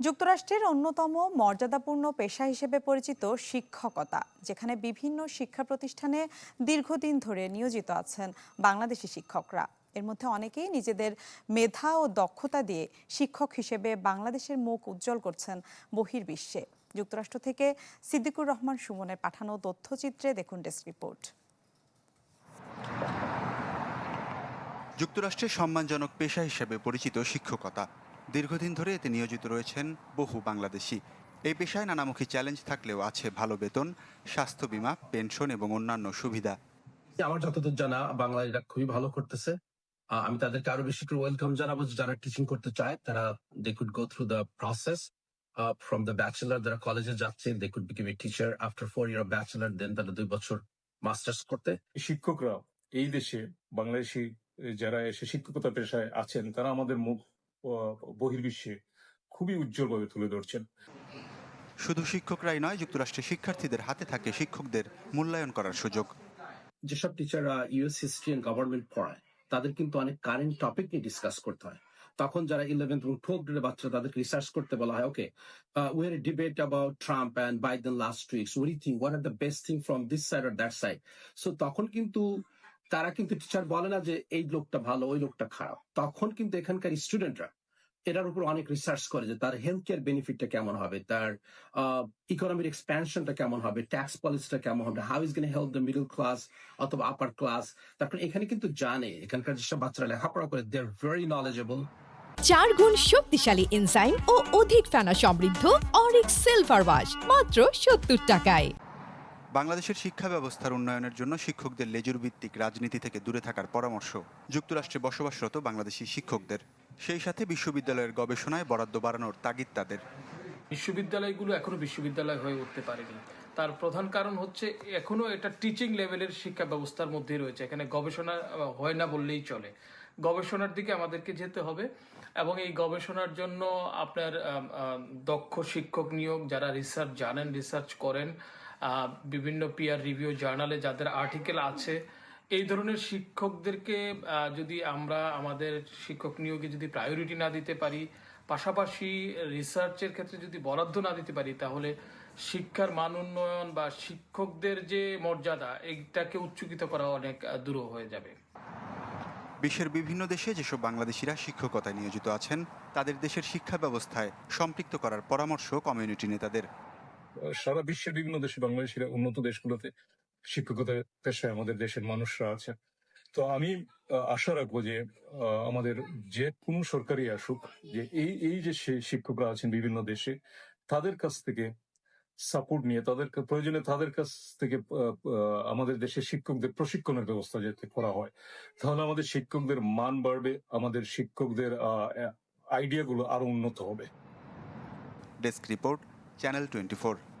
যুক্তরাষ্ট্রের অন্যতম মর্যাদাপূর্ণ পেশা হিসেবে পরিচিত শিক্ষকতা, যেখানে বিভিন্ন শিক্ষা প্রতিষ্ঠানে দীর্ঘদিন ধরে নিয়োজিত আছেন বাংলাদেশি শিক্ষকরা। এর মধ্যে অনেকেই নিজেদের মেধা ও দক্ষতা দিয়ে শিক্ষক হিসেবে বাংলাদেশের মুখ উজ্জ্বল করছেন বহির্বিশ্বে। যুক্তরাষ্ট্র থেকে সিদ্দিকুর রহমান সুমনের পাঠানো তথ্যচিত্রে দেখুন ডেস্ক রিপোর্ট। যুক্তরাষ্ট্রের সম্মানজনক পেশা হিসেবে পরিচিত শিক্ষকতা। দীর্ঘদিন ধরে এতে নিয়োজিত রয়েছেন বহু বাংলাদেশি। এই পেশায় নানামুখী চ্যালেঞ্জ থাকলেও আছে ভালো বেতন স্বাস্থ্য বীমা পেনশন এবং অন্যান্য সুবিধা। আমার যতদূর জানা বাংলাদেশটা খুবই ভালো করতেছে। আমি তাদেরকে আরও বেশি করে ওয়েলকাম জানাব যারা টিচিং করতে চায় তারা they could go through the process from the bachelor যারা কলেজে যাচ্ছে they could become a teacher after four year bachelor then তারা দুই বছর মাস্টার্স করতে। শিক্ষকরা এই দেশে বাংলাদেশি যারা এসে শিক্ষকতা পেশায় আছেন তারা আমাদের মুখ বহির্বিশ্বে খুবই উজ্জ্বলভাবে তুলে ধরছেন। শুধু শিক্ষকরাই নয় যুক্তরাষ্ট্রের শিক্ষার্থীদের হাতে থাকে শিক্ষকদের মূল্যায়ন করার সুযোগ। যেসব টিচাররা ইউএস হিস্ট্রি এন্ড গভর্নমেন্ট পড়ায় তাদের কিন্তু অনেক কারেন্ট টপিক নিয়ে ডিসকাস করতে হয়। তখন যারা ইলেভেন্থ এবং টুয়েলভ গ্রেডের বাচ্চা তাদেরকে রিসার্চ করতে বলা হয় okay we are debate about Trump and Biden last weeks we think what are the best thing from this side R that side so তখন কিন্তু তারা কিন্তু টিচার বলে না যে এই লোকটা ভালো, ওই লোকটা খারাপ। তখন কিন্তু এখানকার স্টুডেন্টরা এটার উপর অনেক রিসার্চ করে যে তার হেলথ কেয়ার বেনিফিটটা কেমন হবে, তার ইকোনমিক এক্সপ্যানশনটা কেমন হবে ট্যাক্স পলিসিটা কেমন হবে how is gonna help the middle class অথবা আপার ক্লাস তারপর এখানে কিন্তু জানে, এখানকার যেসব বাচ্চারা লেখাপড়া করে দে আর ভেরি নলেজেবল চার গুণ শক্তিশালী এনজাইম ও অধিক ফেনা সমৃদ্ধ অরিক সিলভার ওয়াশ মাত্র সত্তর টাকায়। বাংলাদেশের শিক্ষা ব্যবস্থার উন্নয়নের জন্য শিক্ষকদের লেজুর ভিত্তিক রাজনীতি থেকে দূরে থাকার পরামর্শ যুক্তরাষ্ট্রে বসবাসরত বাংলাদেশি শিক্ষকদের। সেই সাথে বিশ্ববিদ্যালয়ের গবেষণায় বরাদ্দ বাড়ানোর তাগিদ তাদের। বিশ্ববিদ্যালয়গুলো এখনও বিশ্ববিদ্যালয় হয়ে উঠতে পারেনি। তার প্রধান কারণ হচ্ছে এখনও এটা টিচিং লেভেলের শিক্ষা ব্যবস্থার মধ্যেই রয়েছে। এখানে গবেষণা হয় না বললেই চলে। গবেষণার দিকে আমাদেরকে যেতে হবে এবং এই গবেষণার জন্য আপনার দক্ষ শিক্ষক নিয়োগ যারা রিসার্চ জানেন রিসার্চ করেন বিভিন্ন পিয়ার রিভিউ জার্নালে যাদের আর্টিকেল আছে, এই ধরনের শিক্ষকদেরকে যদি আমরা আমাদের শিক্ষক নিয়োগে যদি প্রায়োরিটি না দিতে পারি, পাশাপাশি রিসার্চের ক্ষেত্রে যদি বরাদ্দ না দিতে পারি, তাহলে শিক্ষার মান উন্নয়ন বা শিক্ষকদের যে মর্যাদা, এইটাকে উচ্চকিত করা অনেক দূর হয়ে যাবে। বিশ্বের বিভিন্ন দেশে যেসব বাংলাদেশিরা শিক্ষকতায় নিয়োজিত আছেন, তাদের দেশের শিক্ষা ব্যবস্থায় সম্পৃক্ত করার পরামর্শ কমিউনিটি নেতাদের। সারা বিশ্বের বিভিন্ন দেশে বাংলাদেশিরা উন্নত দেশগুলোতে শিক্ষকতা পেশায় আমাদের দেশের মানুষরা আছেন তো আমি আশা রাখব যে আমাদের যে কোনো সরকারি আসুক, যে এই এই যে শিক্ষকরা আছেন বিভিন্ন দেশে, তাদের কাছ থেকে সাপোর্ট নিয়ে, তাদের প্রয়োজনে তাদের কাছ থেকে আমাদের দেশের শিক্ষকদের প্রশিক্ষণের ব্যবস্থা যাতে করা হয়, তাহলে আমাদের শিক্ষকদের মান বাড়বে, আমাদের শিক্ষকদের আইডিয়াগুলো আরও উন্নত হবে। Desk report Channel 24.